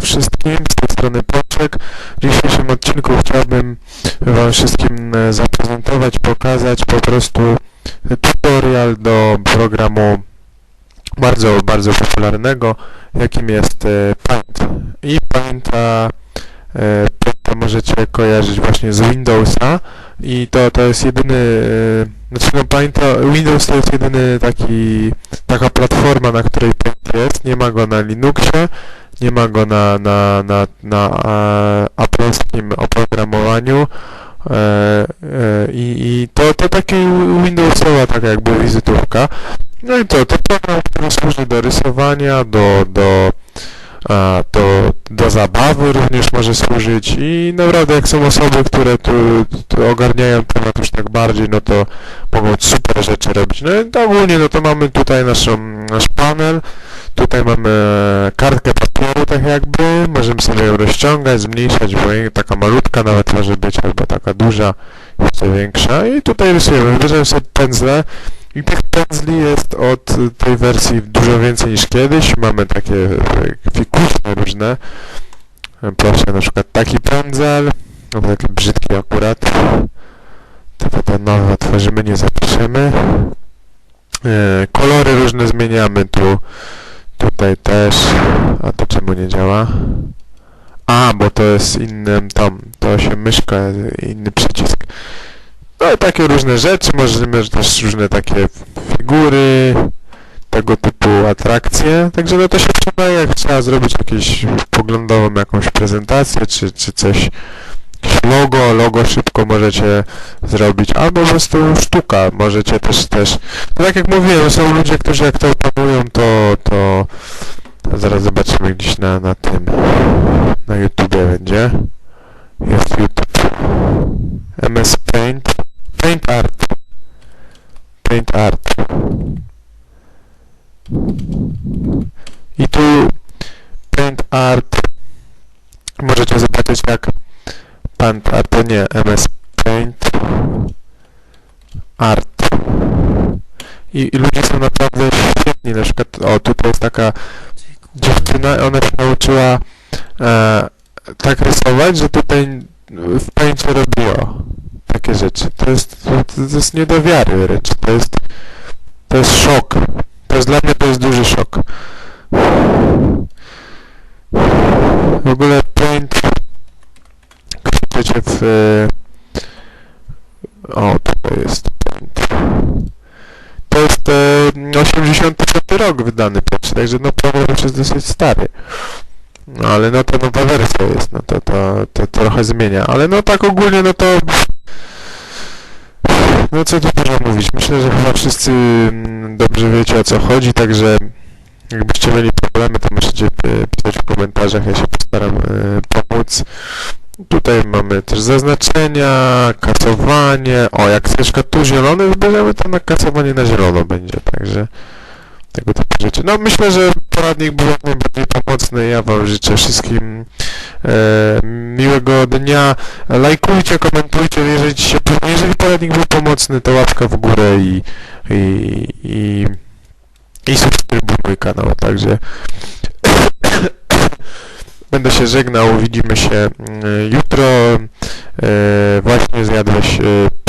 Wszystkim, z tej strony Pączek. W dzisiejszym odcinku chciałbym Wam wszystkim e, zaprezentować, pokazać po prostu tutorial do programu bardzo, bardzo popularnego, jakim jest e, Paint. I Painta, e, Painta możecie kojarzyć właśnie z Windowsa i to, to jest jedyny, e, znaczy no Painta, Windows to jest jedyny taki, taka platforma, na której Paint jest, nie ma go na Linuxie, nie ma go na, na, na, na e, aplowskim oprogramowaniu e, e, i, i to, to takie Windowsowa taka jakby wizytówka. No i to, to program, który służy do rysowania, do, do, a, do, do zabawy również może służyć i naprawdę jak są osoby, które tu, tu ogarniają temat już tak bardziej, no to mogą super rzeczy robić. No i ogólnie, no to mamy tutaj naszą, nasz panel, tutaj mamy kartkę jakby, możemy sobie ją rozciągać, zmniejszać, bo taka malutka nawet może być, albo taka duża, jeszcze większa i tutaj rysujemy, wybierzemy sobie pędzle, i tych pędzli jest od tej wersji dużo więcej niż kiedyś. Mamy takie e, fikuśne różne. Proszę, na przykład taki pędzel. No taki brzydki akurat. To ten nowy otworzymy, nie zapiszemy. E, Kolory różne zmieniamy tu. Tutaj też. A czemu nie działa? A, bo to jest innym tam. To się myszka, inny przycisk. No i takie różne rzeczy, możemy też różne takie figury, tego typu atrakcje, także no to się przydaje, jak trzeba zrobić jakąś poglądową jakąś prezentację, czy, czy coś, jakieś logo, logo szybko możecie zrobić, albo po prostu sztuka, możecie też, też, no tak jak mówiłem, są ludzie, którzy jak to opanują, to, to, zaraz zobaczymy gdzieś na, na tym, na YouTubie będzie, jest YouTube, MS Paint, Paint Art. Paint Art. I tu Paint Art możecie zobaczyć jak Paint Art, to nie MS Paint Art. I, I ludzie są naprawdę świetni, na przykład, o tutaj jest taka dziewczyna, ona się nauczyła e, tak rysować, że tutaj w Paincie robiła takie rzeczy. To jest, to, jest nie do wiary wręcz. To jest, to jest szok. To jest dla mnie to jest duży szok. W ogóle Paint klikniecie w o, tutaj jest Paint. To jest e, 85 rok wydany pierwszy, także no program już jest dosyć stary. No ale no to nowa wersja jest, no to, to, to trochę zmienia, ale no tak ogólnie no to no co tu dużo mówić, myślę, że chyba wszyscy mm, dobrze wiecie o co chodzi, także jakbyście mieli problemy, to możecie e, pisać w komentarzach, ja się postaram e, pomóc. Tutaj mamy też zaznaczenia, kasowanie, o jak troszkę tu zielony wybierzemy, to na kasowanie na zielono będzie, także tego typu rzeczy. No myślę, że poradnik był jak najbardziej pomocny. Ja Wam życzę wszystkim e, miłego dnia. Lajkujcie, komentujcie, jeżeli się, jeżeli poradnik był pomocny, to łapka w górę i, i, i, i subskrybuj mój kanał. Także będę się żegnał, widzimy się mm, jutro. E, właśnie zjadłeś e,